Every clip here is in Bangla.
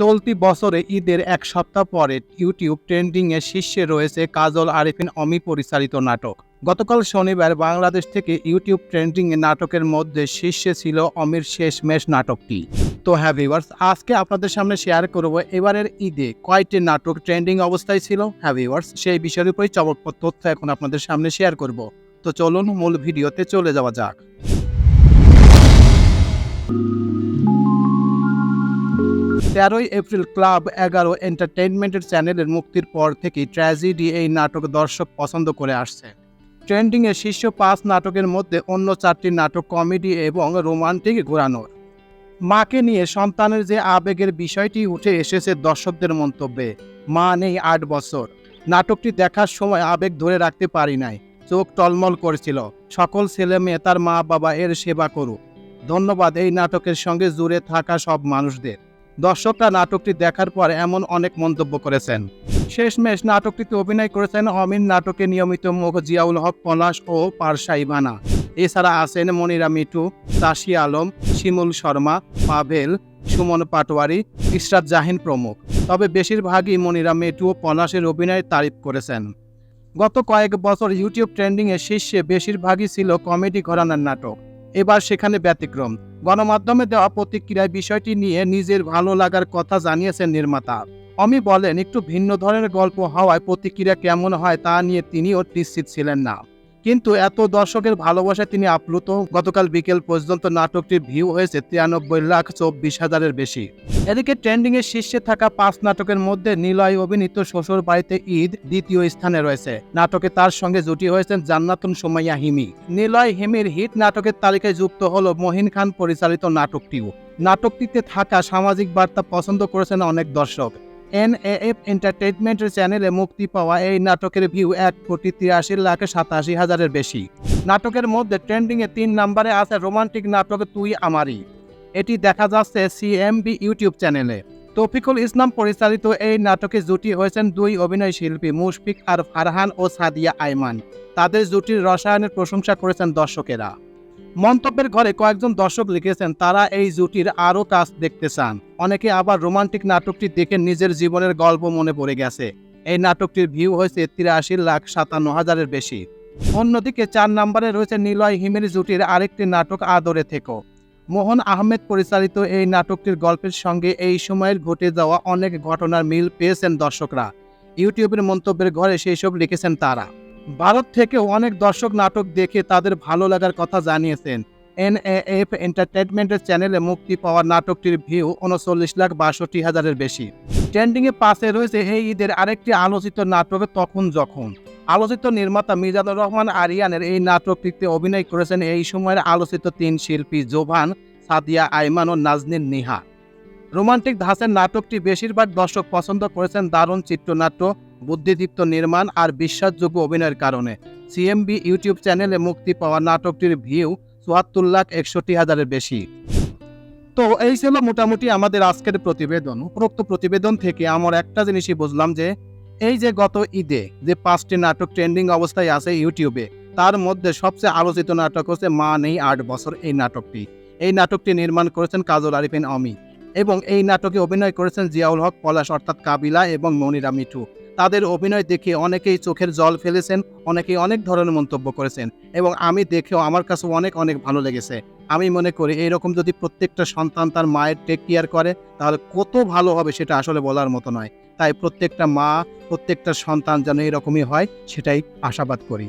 চলতি বছরে ঈদের এক সপ্তাহ পরে ইউটিউব ট্রেন্ডিংয়ে শীর্ষে রয়েছে কাজল, আরিফিন, অমি পরিচালিত নাটক। গতকাল শনিবার বাংলাদেশ থেকে ইউটিউব ট্রেন্ডিং নাটকের মধ্যে শীর্ষে ছিল অমির শেষ শেষমেশ নাটকটি। তো হ্যাঁ ভিউয়ার্স আজকে আপনাদের সামনে শেয়ার করব এবারের ঈদে কয়টি নাটক ট্রেন্ডিং অবস্থায় ছিল? হ্যাঁ সেই বিষয়ের উপরে চমকপ্রদ তথ্য এখন আপনাদের সামনে শেয়ার করব। তো চলুন মূল ভিডিওতে চলে যাওয়া যাক। তেরোই এপ্রিল ক্লাব এগারো এন্টারটেইনমেন্টের চ্যানেলের মুক্তির পর থেকেই ট্র্যাজেডি এই নাটক দর্শক পছন্দ করে আসছে। ট্রেন্ডিংয়ে শীর্ষ পাঁচ নাটকের মধ্যে অন্য চারটি নাটক কমেডি এবং রোমান্টিক ঘোরানোর। মাকে নিয়ে সন্তানের যে আবেগের বিষয়টি উঠে এসেছে দর্শকদের মন্তব্যে, মা নেই আট বছর। নাটকটি দেখার সময় আবেগ ধরে রাখতে পারি নাই, চোখ টলমল করেছিল, সকল ছেলে মেয়ে তার মা বাবা এর সেবা করুক। ধন্যবাদ এই নাটকের সঙ্গে জুড়ে থাকা সব মানুষদের। দর্শকরা নাটকটি দেখার পর এমন অনেক মন্তব্য করেছেন। শেষমেশ নাটকটিতে অভিনয় করেছেন অমিন, নাটকে নিয়মিত মুখ জিয়াউল হক, পলাশ ও পারসা ইভানা এছাড়া আছেন মনিরা মিটু তাসি আলম, শিমুল শর্মা, পাভেল, সুমন পাটোয়ারি, ইশরাত জাহিন প্রমুখ। তবে বেশিরভাগই মনিরা মিঠু ও পলাশের অভিনয় তারিফ করেছেন। গত কয়েক বছর ইউটিউব ট্রেন্ডিংয়ে শীর্ষে বেশিরভাগই ছিল কমেডি ঘরানার নাটক। এবার সেখানে ব্যতিক্রম। গণমাধ্যমে দেওয়া প্রতিক্রিয়ায় বিষয়টি নিয়ে নিজের ভালো লাগার কথা জানিয়েছেন নির্মাতা। অমি বলেন, একটু ভিন্ন ধরনের গল্প হওয়ায় প্রতিক্রিয়া কেমন হয় তা নিয়ে তিনিও নিশ্চিত ছিলেন না। কিন্তু এত দর্শকের ভালোবাসায় তিনি আপ্লুত। গতকাল বিকেল পর্যন্ত নাটকটির ভিউ হয়েছে তিরানব্বই লাখ চব্বিশ হাজারের বেশি। এদিকে ট্রেন্ডিংয়ের শীর্ষে থাকা পাঁচ নাটকের মধ্যে নিলয় অভিনীত শ্বশুর বাড়িতে ঈদ দ্বিতীয় স্থানে রয়েছে। নাটকে তার সঙ্গে জুটি হয়েছেন জান্নাতুন সোমাইয়া হিমি। নিলয় হিমির হিট নাটকের তালিকায় যুক্ত হল মহিন খান পরিচালিত নাটকটিও। নাটকটিতে থাকা সামাজিক বার্তা পছন্দ করেছেন অনেক দর্শক। এনএএফ এন্টারটেইনমেন্টের চ্যানেলে মুক্তি পাওয়া এই নাটকের ভিউ এক কোটি তিরাশি লাখ সাতাশি হাজারের বেশি। নাটকের মধ্যে ট্রেন্ডিংয়ে তিন নম্বরে আছে রোমান্টিক নাটক তুই আমারই। এটি দেখা যাচ্ছে সিএমবি ইউটিউব চ্যানেলে তফিকুল ইসলাম পরিচালিত এই নাটকে জুটি হয়েছেন দুই অভিনয় শিল্পী মুশফিক আর ফারহান ও সাদিয়া আইমান। তাদের জুটির রসায়নের প্রশংসা করেছেন দর্শকেরা। মন্তব্যের ঘরে কয়েকজন দর্শক লিখেছেন, তারা এই জুটির আরও কাজ দেখতে চান। অনেকে আবার রোমান্টিক নাটকটি দেখে নিজের জীবনের গল্প মনে পড়ে গেছে। এই নাটকটির ভিউ হয়েছে তিরাশি লাখ সাতান্ন হাজারের বেশি। অন্যদিকে চার নম্বরে রয়েছে নিলয় হিমের জুটির আরেকটি নাটক, আদরে থেকো। মোহন আহমেদ পরিচালিত এই নাটকটির গল্পের সঙ্গে এই সময়ের ঘটে যাওয়া অনেক ঘটনার মিল পেয়েছেন দর্শকরা। ইউটিউবের মন্তব্যের ঘরে সেই সব লিখেছেন তারা। ভারত থেকেও অনেক দর্শক নাটক দেখে তাদের ভালো লাগার কথা জানিয়েছেন। এনএএফ এন্টারটেনমেন্টের চ্যানেলে মুক্তি পাওয়া নাটকটির ভিউ উনচল্লিশ লাখ বাষট্টি হাজারের বেশি। ট্রেন্ডিংয়ে পাশে রয়েছে এই ঈদের আরেকটি আলোচিত নাটক তখন যখন। আলোচিত নির্মাতা মিজানুর রহমান আরিয়ানের এই নাটকটিতে অভিনয় করেছেন এই সময়ের আলোচিত তিন শিল্পী জোভান, সাদিয়া, আইমান ও নাজনীন নিহা। রোমান্টিক ধাঁচের নাটকটি বেশিরভাগ দর্শক পছন্দ করেছেন দারুণ চিত্রনাট্য, বুদ্ধিদীপ্ত নির্মাণ আর বিশ্বাসযোগ্য অভিনয়ের কারণে। সিএমবি ইউটিউব চ্যানেলে মুক্তি পাওয়া নাটকটির ভিউ চুয়াত্তর লাখ একষট্টি হাজারের বেশি। তো এই ছিল মোটামুটি আমাদের আজকের প্রতিবেদন। উপরোক্ত প্রতিবেদন থেকে আমার একটা জিনিসই বুঝলাম যে, এই যে গত ঈদে যে পাঁচটি নাটক ট্রেন্ডিং অবস্থায় আছে ইউটিউবে, তার মধ্যে সবচেয়ে আলোচিত নাটক হচ্ছে মা নেই আট বছর এই নাটকটি। এই নাটকটি নির্মাণ করেছেন কাজল আরিফিন অমি এবং এই নাটকে অভিনয় করেছেন জিয়াউল হক, পলাশ অর্থাৎ কাবিলা এবং মনিরা মিঠু। তাদের অভিনয় দেখে অনেকেই চোখের জল ফেলেছেন, অনেকেই অনেক ধরনের মন্তব্য করেছেন এবং আমি দেখেও আমার কাছে অনেক অনেক ভালো লেগেছে। আমি মনে করি এইরকম যদি প্রত্যেকটা সন্তান তার মায়ের টেক কেয়ার করে, তাহলে কত ভালো হবে সেটা আসলে বলার মতো নয়। তাই প্রত্যেকটা মা, প্রত্যেকটা সন্তান যেন এরকমই হয়, সেটাই আশাবাদ করি।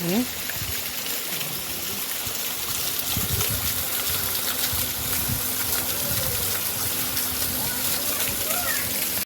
হুম